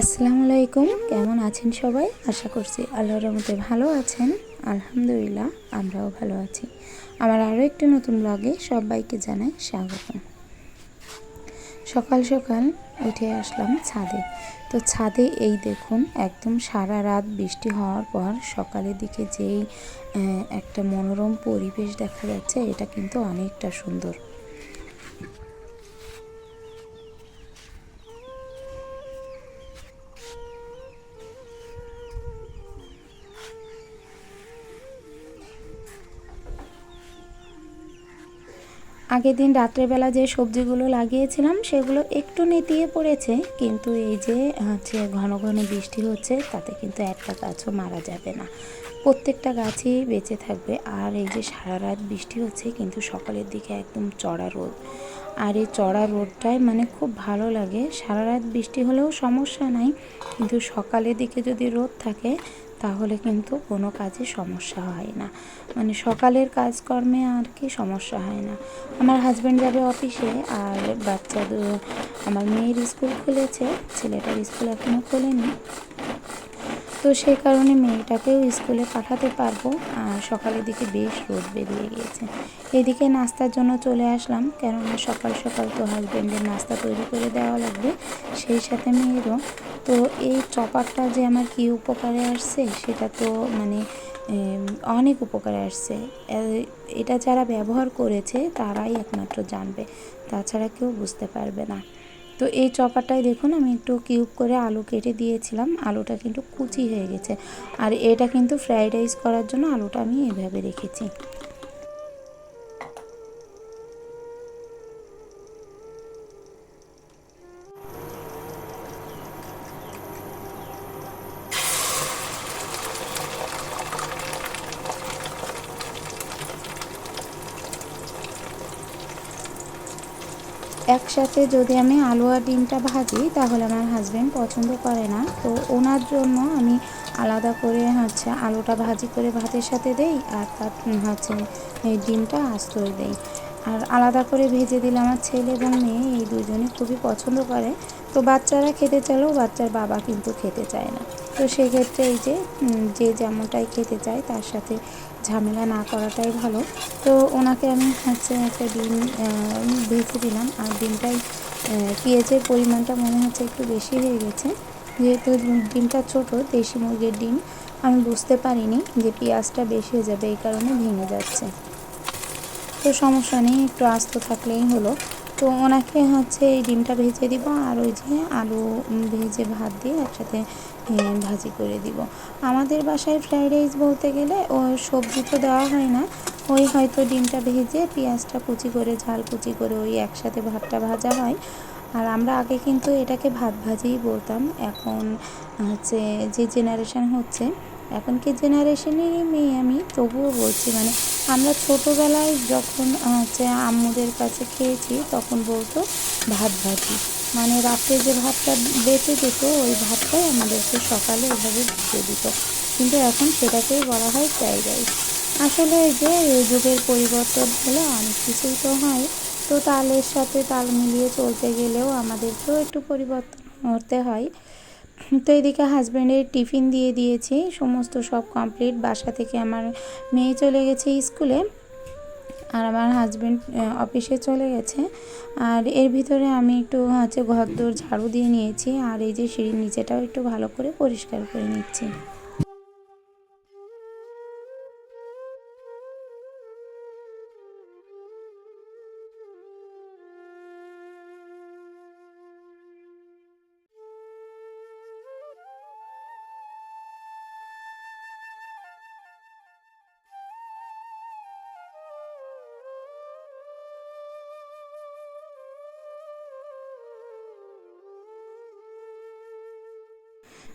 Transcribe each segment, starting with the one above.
আসসালামু আলাইকুম। কেমন আছেন সবাই? আশা করছি আল্লাহর রহমতে ভালো আছেন। আলহামদুলিল্লাহ, আমরাও ভালো আছি। আমার আরও একটি নতুন ব্লগে সবাইকে জানাই স্বাগত সকাল সকাল উঠে আসলাম ছাদে। তো ছাদে এই দেখুন, একদম সারা রাত বৃষ্টি হওয়ার পর সকালের দিকে যেই একটা মনোরম পরিবেশ দেখা যাচ্ছে, এটা কিন্তু অনেকটা সুন্দর। আগের দিন রাত্রেবেলা যে সবজিগুলো লাগিয়েছিলাম, সেগুলো একটু নেতিয়ে পড়েছে। কিন্তু এই যে, হচ্ছে ঘন ঘন বৃষ্টি হচ্ছে, তাতে কিন্তু একটা গাছও মারা যাবে না। প্রত্যেকটা গাছই বেঁচে থাকবে। আর এই যে সারা রাত বৃষ্টি হচ্ছে, কিন্তু সকালের দিকে একদম চড়া রোদ। আর এই চড়া রোদটাই মানে খুব ভালো লাগে। সারা রাত বৃষ্টি হলেও সমস্যা নাই, কিন্তু সকালের দিকে যদি রোদ থাকে তাহলে কিন্তু কোনো কাজে সমস্যা হয় না। মানে সকালের কাজকর্মে আর কি সমস্যা হয় না। আমার হাজব্যান্ড যাবে অফিসে আর বাচ্চা আমার মেয়ের স্কুল খুলেছে, ছেলেটার স্কুল এখনও খোলেনি। তো সেই কারণে মেয়েটাকেও স্কুলে পাঠাতে পারব। আর সকালের দিকে বেশ রোদ বেরিয়ে গিয়েছে। এদিকে নাস্তার জন্য চলে আসলাম, কেননা সকাল সকাল তো হাজব্যান্ডের নাস্তা তৈরি করে দেওয়া লাগবে। সেই সাথে মেয়েরও তো এই চপারটা যে আমার কী উপকারে আসছে, সেটা তো মানে অনেক উপকারে আসছে। এটা যারা ব্যবহার করেছে, তারাই একমাত্র জানবে, তাছাড়া কেউ বুঝতে পারবে না। তো এই চপারটায় দেখুন, আমি একটু কিউব করে আলু কেটে দিয়েছিলাম, আলুটা কিন্তু কুচি হয়ে গেছে। আর এটা কিন্তু ফ্রাইড রাইস করার জন্য আলুটা আমি এভাবে রেখেছি। একসাথে যদি আমি আলু আর ডিমটা ভাজি, তাহলে আমার হাজব্যান্ড পছন্দ করে না। তো ওনার জন্য আমি আলাদা করে হচ্ছে আলুটা ভাজি করে ভাতের সাথে দেই, আর তার হচ্ছে এই ডিমটা আস্তই দেই। আর আলাদা করে ভেজে দিলে আমার ছেলে এবং মেয়ে এই দুজনে খুবই পছন্দ করে। তো বাচ্চারা খেতে চাইলেও বাচ্চার বাবা কিন্তু খেতে চায় না। তো সেক্ষেত্রে এই যে যে যেমনটাই খেতে চায়, তার সাথে ঝামেলা না করাটাই ভালো। তো ওনাকে আমি হচ্ছে একটা ডিম ভেজে দিলাম। আর ডিমটাই পেঁয়াজের পরিমাণটা মনে হচ্ছে একটু বেশি হয়ে গেছে। যেহেতু ডিমটা ছোট, দেশি মুরগির ডিম, আমি বুঝতে পারিনি যে পেঁয়াজটা বেশি হয়ে যাবে, এই কারণে ভেঙে যাচ্ছে। তো সমস্যা নেই, একটু আস্ত থাকলেই হলো। তো ওনাকে হচ্ছে এই ডিমটা ভেজে দিব, আর ওই যে আলু ভেজে ভাত দিয়ে একসাথে ভাজি করে দিব। আমাদের বাসায় ফ্রাইড রাইস বলতে গেলে ও সবজি তো দেওয়া হয় না। ওই হয়তো ডিমটা ভেজে পেঁয়াজটা কুচি করে, ঝাল কুচি করে ওই একসাথে ভাতটা ভাজা হয়। আর আমরা আগে কিন্তু এটাকে ভাত ভাজেই বলতাম। এখন হচ্ছে যে জেনারেশান হচ্ছে এখনকার জেনারেশনেরই মেয়ে আমি, তবুও বলছি। মানে আমরা ছোটোবেলায় যখন হচ্ছে আম্মুদের কাছে খেয়েছি, তখন বলতো ভাত ভাজি। মানে রাতে যে ভাতটা বেঁচে যেত, ওই ভাতটাই আমাদেরকে সকালে এভাবে দিয়ে দিত। কিন্তু এখন সেটাকেই বলা হয় ফ্রাইড রাইস। আসলে এই যে যুগের পরিবর্তন হলে, অনেক কিছুই তো হয়। তো তালের সাথে তাল মিলিয়ে চলতে গেলেও আমাদেরকেও একটু পরিবর্তন হতে হয়। তো এদিকে হাজব্যান্ডের টিফিন দিয়ে দিয়েছি, সমস্ত সব কমপ্লিট। বাসা থেকে আমার মেয়ে চলে গেছে স্কুলে। আর আমার হাজব্যান্ড অফিসে চলে গেছে। আর এর ভিতরে আমি একটু হচ্ছে ঘর দোর ঝাড়ু দিয়ে নিয়েছি। আর এই যে সিঁড়ির নিচেটাও একটু ভালো করে পরিষ্কার করে নিচ্ছি।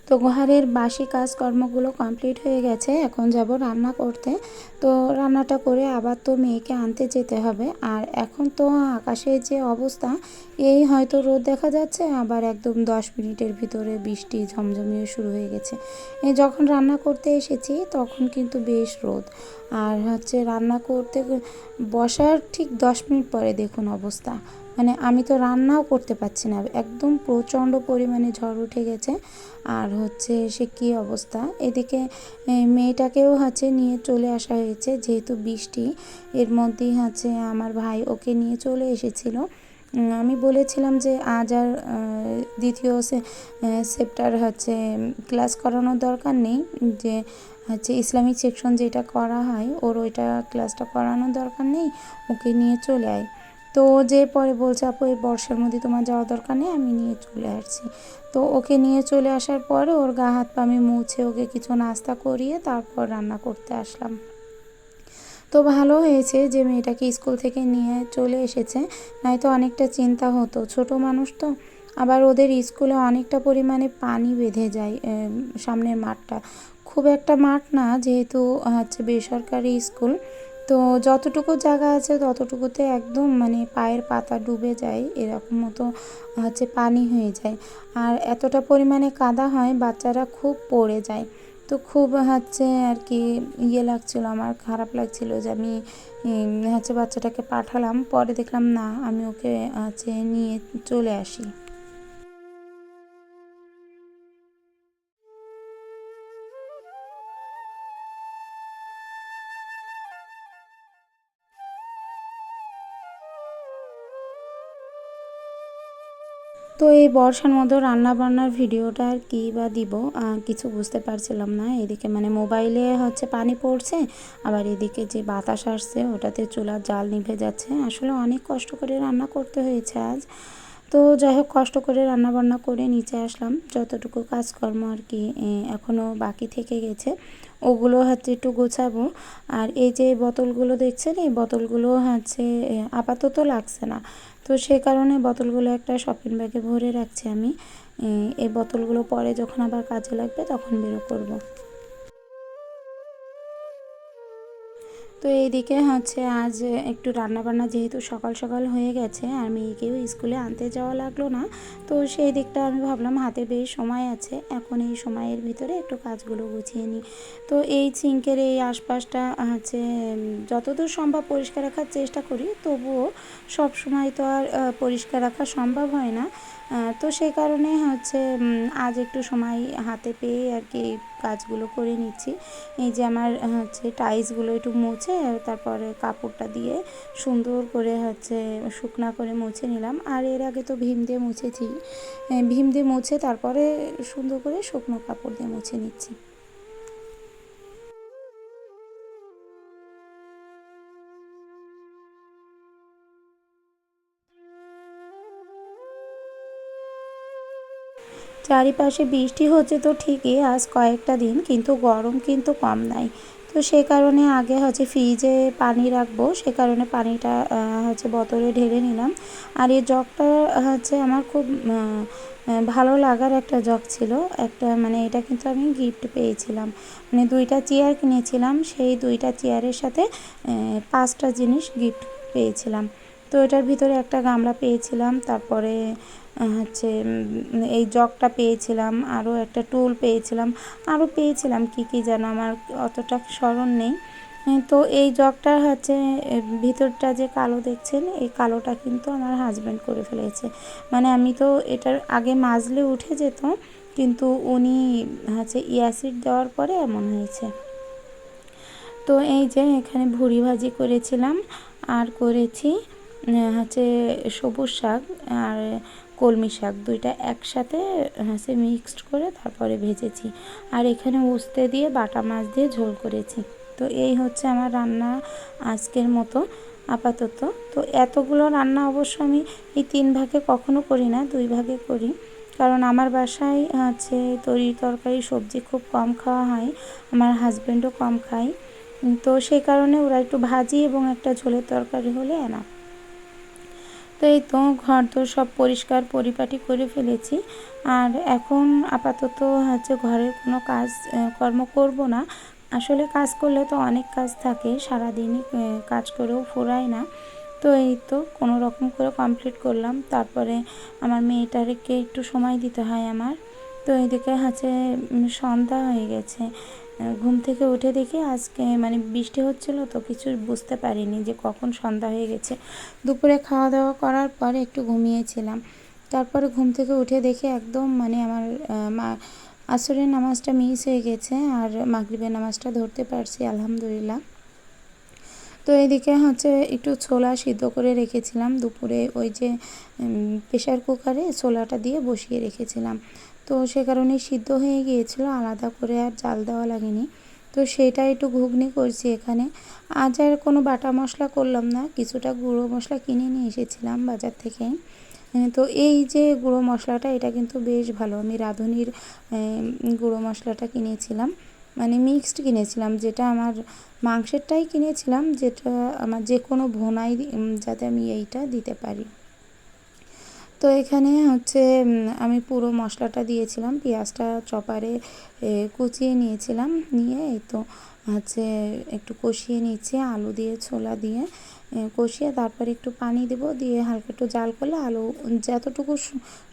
তো ঘরের বাসি কাজকর্মগুলো কমপ্লিট হয়ে গেছে, এখন যাব রান্না করতে। তো রান্নাটা করে আবার তো মেয়েকে আনতে যেতে হবে। আর এখন তো আকাশের যে অবস্থা, এই হয়তো রোদ দেখা যাচ্ছে, আবার একদম দশ মিনিটের ভিতরে বৃষ্টি ঝমঝমিয়ে শুরু হয়ে গেছে। যখন রান্না করতে এসেছি, তখন কিন্তু বেশ রোদ। আর হচ্ছে রান্না করতে বসার ঠিক দশ মিনিট পরে দেখুন অবস্থা। মানে আমি তো রান্নাও করতে পারছি না। একদম প্রচণ্ড পরিমাণে ঝড় উঠে গেছে। আর হচ্ছে সে কী অবস্থা? এদিকে মেয়েটাকেও হচ্ছে নিয়ে চলে আসা হয়েছে, যেহেতু বৃষ্টি। এর মধ্যেই হচ্ছে আমার ভাই ওকে নিয়ে চলে এসেছিল। আমি বলেছিলাম যে আজ আর দ্বিতীয় সেপ্টার হচ্ছে ক্লাস করানোর দরকার নেই। যে হচ্ছে ইসলামিক সেকশন যেটা করা হয়, ওর ওইটা ক্লাসটা করানোর দরকার নেই, ওকে নিয়ে চলে আয়। তো যে পরে বলছে, আপু, এই বর্ষার মধ্যে তোমার যাওয়ার দরকার নেই, আমি নিয়ে চলে আসছি। তো ওকে নিয়ে চলে আসার পরে ওর গা হাত পা আমি মুছে ওকে কিছু নাস্তা করিয়ে তারপর রান্না করতে আসলাম। তো ভালো হয়েছে যে মেয়েটাকে স্কুল থেকে নিয়ে চলে এসেছে, নয়তো অনেকটা চিন্তা হতো। ছোট মানুষ তো, আবার ওদের স্কুলে অনেকটা পরিমাণে পানি বেঁধে যায় সামনের মাঠটা। খুব একটা মাঠ না, যেহেতু হচ্ছে বেসরকারি স্কুল। তো যতটুকু জায়গা আছে ততটুকুতে একদম মানে পায়ের পাতা ডুবে যায়, এরকম মতো হচ্ছে পানি হয়ে যায়। আর এতটা পরিমাণে কাদা হয় বাচ্চারা খুব পড়ে যায়। তো খুব হচ্ছে আর কি ইয়ে লাগছিল, আমার খারাপ লাগছিল যে আমি হচ্ছে বাচ্চাটাকে পাঠালাম, পরে দেখলাম না, আমি ওকে হচ্ছে নিয়ে চলে আসি। এই বর্ষার মতো রান্না বান্নার ভিডিওটা আর কী বা দিব কিছু বুঝতে পারছিলাম না। এদিকে মানে মোবাইলে হচ্ছে পানি পড়ছে, আবার এদিকে যে বাতাস আসছে, ওটাতে চুলার জাল নিভে যাচ্ছে। আসলে অনেক কষ্ট করে রান্না করতে হয়েছে আজ। তো যাই হোক কষ্ট করে রান্না বান্না করে নিচে আসলাম। যতটুকু কাজকর্ম আর কি এখনও বাকি থেকে গেছে। ওগুলো হচ্ছে একটু গোছাবো। আর এই যে বোতলগুলো দেখছেন, এই বোতলগুলো হচ্ছে আপাতত লাগছে না। তো সেই কারণে বোতলগুলো একটা শপিং ব্যাগে ভরে রাখছি আমি। এই বোতলগুলো পরে যখন আবার কাজে লাগবে তখন বেরো করব। তো এইদিকে হচ্ছে আজ একটু রান্নাবান্না যেহেতু সকাল সকাল হয়ে গেছে, আর মেয়েকেও স্কুলে আনতে যাওয়া লাগল না, তো সেই দিকটা আমি ভাবলাম হাতে বেশ সময় আছে, এখন এই সময়ের ভিতরে একটু কাজগুলো গুছিয়ে নিই। তো এই সিঙ্কের এই আশপাশটা হচ্ছে যতদূর সম্ভব পরিষ্কার রাখার চেষ্টা করি, তবুও সব সময় তো আর পরিষ্কার রাখা সম্ভব হয় না। তো সেই কারণে হচ্ছে আজ একটু সময় হাতে পেয়ে আর কি কাজগুলো করে নিচ্ছি। এই যে আমার হচ্ছে টাইসগুলো একটু মুছে, তারপরে কাপড়টা দিয়ে সুন্দর করে হচ্ছে শুকনা করে মুছে নিলাম। আর এর আগে তো ভীম দিয়ে মুছেছি। ভীম দিয়ে মুছে তারপরে সুন্দর করে শুকনো কাপড় দিয়ে মুছে নিচ্ছি। চারিপাশে বৃষ্টি হচ্ছে তো ঠিকই, আজ কয়েকটা দিন, কিন্তু গরম কিন্তু কম নাই। তো সে কারণে আগে হচ্ছে ফ্রিজে পানি রাখব, সে কারণে পানিটা হচ্ছে বোতলে ঢেলে নিলাম। আর এই জগটা হচ্ছে আমার খুব ভালো লাগার একটা জগ ছিল। একটা মানে এটা কিন্তু আমি গিফট পেয়েছিলাম। মানে দুইটা চেয়ার কিনেছিলাম, সেই দুইটা চেয়ারের সাথে পাঁচটা জিনিস গিফট পেয়েছিলাম। তো এটার ভিতরে একটা গামলা পেয়েছিলাম, তারপরে হচ্ছে এই জগটা পেয়েছিলাম, আরও একটা টুল পেয়েছিলাম, আরও পেয়েছিলাম কি কি যেন, আমার অতটা স্মরণ নেই। তো এই জগটার হচ্ছে ভিতরটা যে কালো দেখছেন, এই কালোটা কিন্তু আমার হাজব্যান্ড করে ফেলেছে। মানে আমি তো এটার আগে মাজলে উঠে যেত, কিন্তু উনি হচ্ছে ইয়াসিড দেওয়ার পরে এমন হয়েছে। তো এই যে এখানে ভুড়ি ভাজি করেছিলাম, আর করেছি হচ্ছে সবুজ শাক আর কলমি শাক দুইটা একসাথে হচ্ছে মিক্সড করে তারপরে ভেজেছি। আর এখানে উস্তে দিয়ে বাটা মাছ দিয়ে ঝোল করেছি। তো এই হচ্ছে আমার রান্না আজকের মতো আপাতত। তো এতগুলো রান্না অবশ্য আমি এই তিন ভাগে কখনো করি না, দুই ভাগে করি। কারণ আমার বাসায় হচ্ছে তরি তরকারি, সবজি খুব কম খাওয়া হয়, আমার হাজব্যান্ডও কম খায়। তো সেই কারণে ওরা একটু ভাজি এবং একটা ঝোলের তরকারি হলে এনা তো এই তো ঘর তো সব পরিষ্কার পরিপাটি করে ফেলেছি। আর এখন আপাতত হচ্ছে ঘরের কোনো কাজ কর্ম করব না। আসলে কাজ করলে তো অনেক কাজ থাকে, সারাদিনই কাজ করেও ফুরায় না। তো এই তো কোনো রকম করে কমপ্লিট করলাম। তারপরে আমার মেয়েটাকে একটু সময় দিতে হয় আমার। তো এদিকে হচ্ছে সন্ধ্যা হয়ে গেছে। ঘুম থেকে উঠে দেখি আজকে মানে বৃষ্টি হচ্ছিল তো কিছু বুঝতে পারিনি যে কখন সন্ধ্যা হয়ে গেছে। দুপুরে খাওয়া দাওয়া করার পরে একটু ঘুমিয়েছিলাম। তারপরে ঘুম থেকে উঠে দেখি একদম মানে আমার মা, আসরের নামাজটা মিস হয়ে গেছে আর মাগরিবের নামাজটা ধরতে পারছি, আলহামদুলিল্লাহ। তো এদিকে হচ্ছে একটু ছোলা সিদ্ধ করে রেখেছিলাম। দুপুরে ওই যে প্রেশার কুকারে ছোলাটা দিয়ে বসিয়ে রেখেছিলাম। তো সে কারণে সিদ্ধ হয়ে গিয়েছিল, আলাদা করে আর জাল দেওয়া লাগেনি। তো সেটা একটু ঘুগনি করছি এখানে। আজ আর কোনো বাটা মশলা করলাম না, কিছুটা গুঁড়ো মশলা কিনে নিয়ে এসেছিলাম বাজার থেকে। তো এই যে গুঁড়ো মশলাটা, এটা কিন্তু বেশ ভালো। আমি রাঁধুনির গুঁড়ো মশলাটা কিনেছিলাম মানে মিক্সড কিনেছিলাম, যেটা আমার মাংসেরটাই কিনেছিলাম, যেটা আমার যে কোনো ভোনাই যাতে আমি এইটা দিতে পারি। তো এখানে হচ্ছে আমি পুরো মশলাটা দিয়েছিলাম, পেঁয়াজটা চপারে কুচিয়ে নিয়েছিলাম, নিয়ে এই তো হচ্ছে একটু কষিয়ে নিচ্ছে, আলু দিয়ে ছোলা দিয়ে কষিয়ে তারপরে একটু পানি দেব, দিয়ে হালকা একটু জাল করলে আলু যতটুকু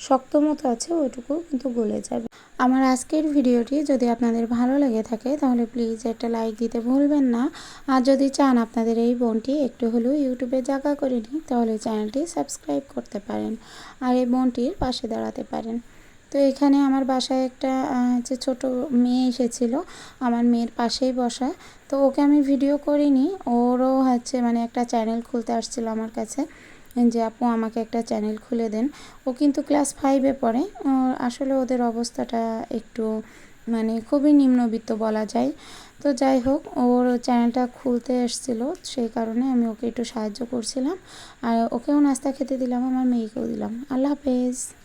শক্ত মতো আছে ওইটুকু কিন্তু গলে যাবে। আমার আজকের ভিডিওটি যদি আপনাদের ভালো লেগে থাকে, তাহলে প্লিজ একটা লাইক দিতে ভুলবেন না। আর যদি চান আপনাদের এই বোনটি একটু হলেও ইউটিউবে জায়গা করে নিই তাহলে চ্যানেলটি সাবস্ক্রাইব করতে পারেন আর এই বোনটির পাশে দাঁড়াতে পারেন। তো এখানে আমার বাসায় একটা হচ্ছে ছোটো মেয়ে এসেছিল, আমার মেয়ের পাশেই বসা। তো ওকে আমি ভিডিও করিনি, ওরও হচ্ছে মানে একটা চ্যানেল খুলতে আসছিল আমার কাছে। যে আপু আমাকে একটা চ্যানেল খুলে দেন। ও কিন্তু ক্লাস ফাইভে পড়ে। আসলে ওদের অবস্থাটা একটু মানে খুবই নিম্নবিত্ত বলা যায়। তো যাই হোক, ওর চ্যানেলটা খুলতে এসেছিল। সেই কারণে আমি ওকে একটু সাহায্য করছিলাম। আর ওকেও নাস্তা খেতে দিলাম, আমার মেয়েকেও দিলাম। আল্লাহ হাফেজ।